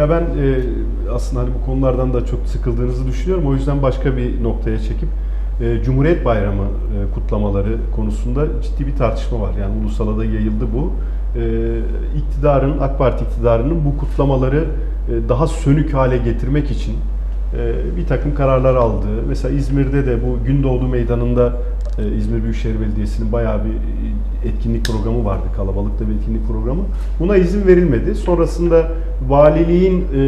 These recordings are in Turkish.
Ya ben e, aslında hani bu konulardan da çok sıkıldığınızı düşünüyorum. O yüzden başka bir noktaya çekip e, Cumhuriyet Bayramı e, kutlamaları konusunda ciddi bir tartışma var. Yani ulusala da yayıldı bu. E, iktidarın, AK Parti iktidarının bu kutlamaları e, daha sönük hale getirmek için bir takım kararlar aldığı. Mesela İzmir'de de bu Gündoğdu Meydanı'nda e, İzmir Büyükşehir Belediyesi'nin bayağı bir e, etkinlik programı vardı. Kalabalıkta bir etkinlik programı. Buna izin verilmedi. Sonrasında valiliğin e,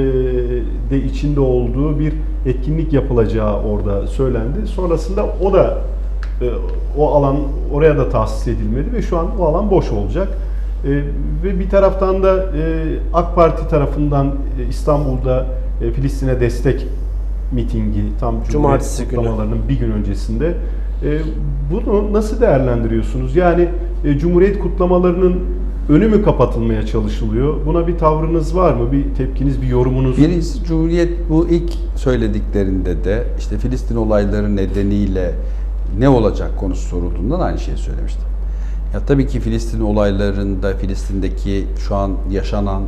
de içinde olduğu bir etkinlik yapılacağı orada söylendi. Sonrasında o da o alan oraya da tahsis edilmedi ve şu an o alan boş olacak. Ve bir taraftan da AK Parti tarafından İstanbul'da Filistin'e destek mitingi tam Cumartesi günü. kutlamalarının bir gün öncesinde. E, bunu nasıl değerlendiriyorsunuz? Yani e, Cumhuriyet kutlamalarının önü mü kapatılmaya çalışılıyor? Buna bir tavrınız var mı? Bir tepkiniz, bir yorumunuz? Birincisi Cumhuriyet bu ilk söylediklerinde de işte Filistin olayları nedeniyle ne olacak konusu sorulduğunda da aynı şeyi söylemiştim. Ya tabii ki Filistin olaylarında, Filistin'deki şu an yaşanan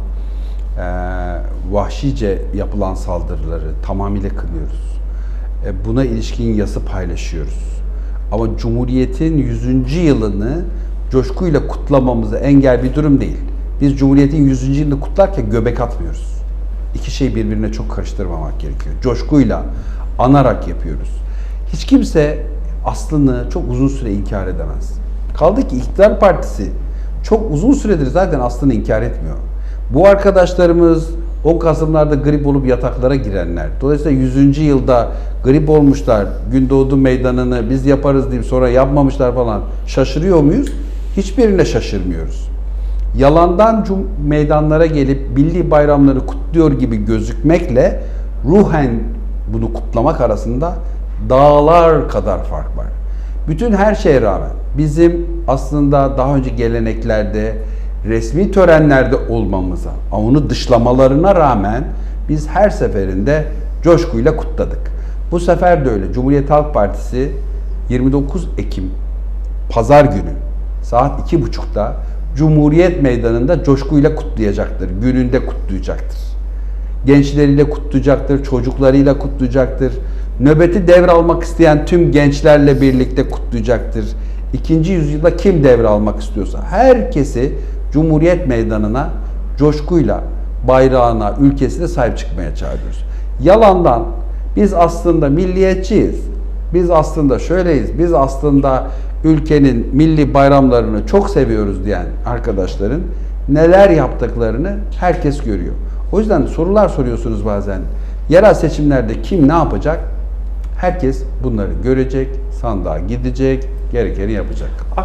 vahşice yapılan saldırıları tamamıyla kınıyoruz. E, buna ilişkin yası paylaşıyoruz. Ama Cumhuriyet'in 100. yılını coşkuyla kutlamamıza engel bir durum değil. Biz Cumhuriyet'in 100. yılını kutlarken göbek atmıyoruz. İki şey birbirine çok karıştırmamak gerekiyor. Coşkuyla, anarak yapıyoruz. Hiç kimse aslını çok uzun süre inkar edemez. Kaldı ki iktidar partisi çok uzun süredir zaten aslını inkar etmiyor. Bu arkadaşlarımız 10 Kasımlarda grip olup yataklara girenler. Dolayısıyla 100. yılda grip olmuşlar, Gündoğdu Meydanı'nı biz yaparız deyip sonra yapmamışlar falan. Şaşırıyor muyuz? Hiçbirine şaşırmıyoruz. Yalandan cum meydanlara gelip milli bayramları kutluyor gibi gözükmekle ruhen bunu kutlamak arasında dağlar kadar fark var. Bütün her şeye rağmen bizim aslında daha önce geleneklerde resmi törenlerde olmamıza, onu dışlamalarına rağmen biz her seferinde coşkuyla kutladık. Bu sefer de öyle. Cumhuriyet Halk Partisi 29 Ekim Pazar günü saat 2.30'da Cumhuriyet Meydanı'nda coşkuyla kutlayacaktır. Gününde kutlayacaktır. Gençleriyle kutlayacaktır, çocuklarıyla kutlayacaktır. Nöbeti devralmak isteyen tüm gençlerle birlikte kutlayacaktır. İkinci yüzyılda kim devralmak istiyorsa herkesi Cumhuriyet Meydanı'na coşkuyla bayrağına, ülkesine sahip çıkmaya çağırıyoruz. Yalandan biz aslında milliyetçiyiz. Biz aslında şöyleyiz. Biz aslında ülkenin milli bayramlarını çok seviyoruz diyen arkadaşların neler yaptıklarını herkes görüyor. O yüzden sorular soruyorsunuz bazen. Yerel seçimlerde kim ne yapacak? Herkes bunları görecek, sandığa gidecek, gerekeni yapacak.